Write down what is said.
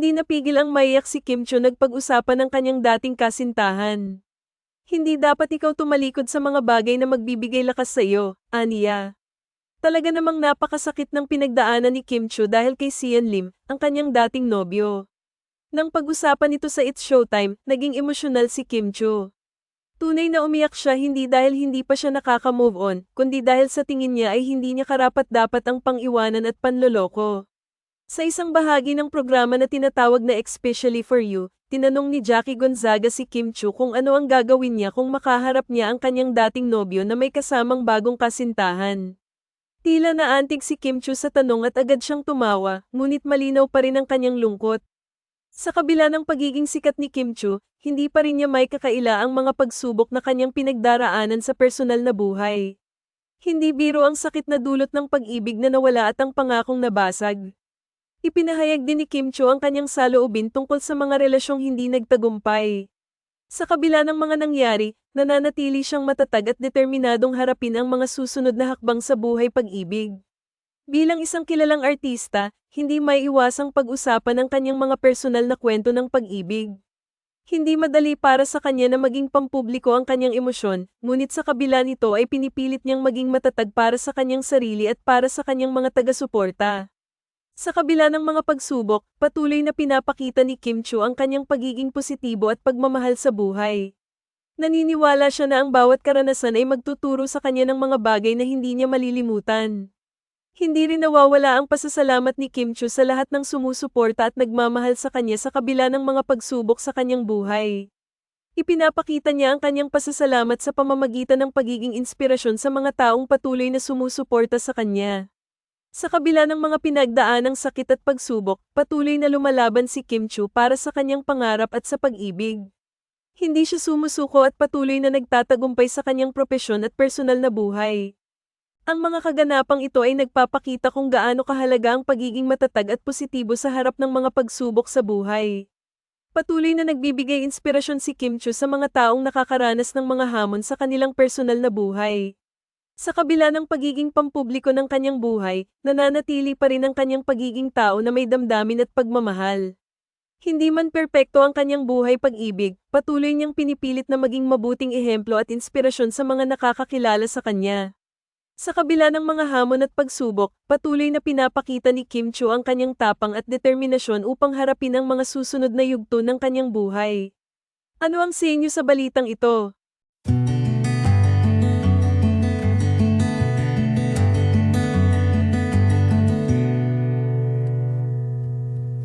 napigil ang maiyak si Kim Cho nagpag-usapan ng kanyang dating kasintahan. Hindi dapat ikaw tumalikod sa mga bagay na magbibigay lakas sa iyo, Aniya. Talaga namang napakasakit ng pinagdaanan ni Kim Cho dahil kay Sian Lim, ang kanyang dating nobyo. Nang pag-usapan ito sa It's Showtime, naging emosyonal si Kim Cho. Tunay na umiyak siya hindi dahil hindi pa siya nakaka-move on, kundi dahil sa tingin niya ay hindi niya karapat-dapat ang pang-iwanan at panloloko. Sa isang bahagi ng programa na tinatawag na Especially for You, tinanong ni Jackie Gonzaga si Kim Chu kung ano ang gagawin niya kung makaharap niya ang kanyang dating nobyo na may kasamang bagong kasintahan. Tila naantig si Kim Chu sa tanong at agad siyang tumawa, ngunit malinaw pa rin ang kanyang lungkot. Sa kabila ng pagiging sikat ni Kim Chu, hindi pa rin niya may kakaila ang mga pagsubok na kanyang pinagdaraanan sa personal na buhay. Hindi biro ang sakit na dulot ng pag-ibig na nawala at ang pangakong nabasag. Ipinahayag din ni Kim Cho ang kanyang saloobin tungkol sa mga relasyong hindi nagtagumpay. Sa kabila ng mga nangyari, nananatili siyang matatag at determinadong harapin ang mga susunod na hakbang sa buhay pag-ibig. Bilang isang kilalang artista, hindi may iwasang pag-usapan ang kanyang mga personal na kwento ng pag-ibig. Hindi madali para sa kanya na maging pampubliko ang kanyang emosyon, ngunit sa kabila nito ay pinipilit niyang maging matatag para sa kanyang sarili at para sa kanyang mga taga-suporta. Sa kabila ng mga pagsubok, patuloy na pinapakita ni Kim Chu ang kanyang pagiging positibo at pagmamahal sa buhay. Naniniwala siya na ang bawat karanasan ay magtuturo sa kanya ng mga bagay na hindi niya malilimutan. Hindi rin nawawala ang pasasalamat ni Kim Chu sa lahat ng sumusuporta at nagmamahal sa kanya sa kabila ng mga pagsubok sa kanyang buhay. Ipinapakita niya ang kanyang pasasalamat sa pamamagitan ng pagiging inspirasyon sa mga taong patuloy na sumusuporta sa kanya. Sa kabila ng mga pinagdaan ng sakit at pagsubok, patuloy na lumalaban si Kim Chu para sa kanyang pangarap at sa pag-ibig. Hindi siya sumusuko at patuloy na nagtatagumpay sa kanyang propesyon at personal na buhay. Ang mga kaganapang ito ay nagpapakita kung gaano kahalaga ang pagiging matatag at positibo sa harap ng mga pagsubok sa buhay. Patuloy na nagbibigay inspirasyon si Kim Chu sa mga taong nakakaranas ng mga hamon sa kanilang personal na buhay. Sa kabila ng pagiging pampubliko ng kanyang buhay, nananatili pa rin ang kanyang pagiging tao na may damdamin at pagmamahal. Hindi man perpekto ang kanyang buhay pag-ibig, patuloy niyang pinipilit na maging mabuting ehemplo at inspirasyon sa mga nakakakilala sa kanya. Sa kabila ng mga hamon at pagsubok, patuloy na pinapakita ni Kim Cho ang kanyang tapang at determinasyon upang harapin ang mga susunod na yugto ng kanyang buhay. Ano ang sa inyo sa balitang ito?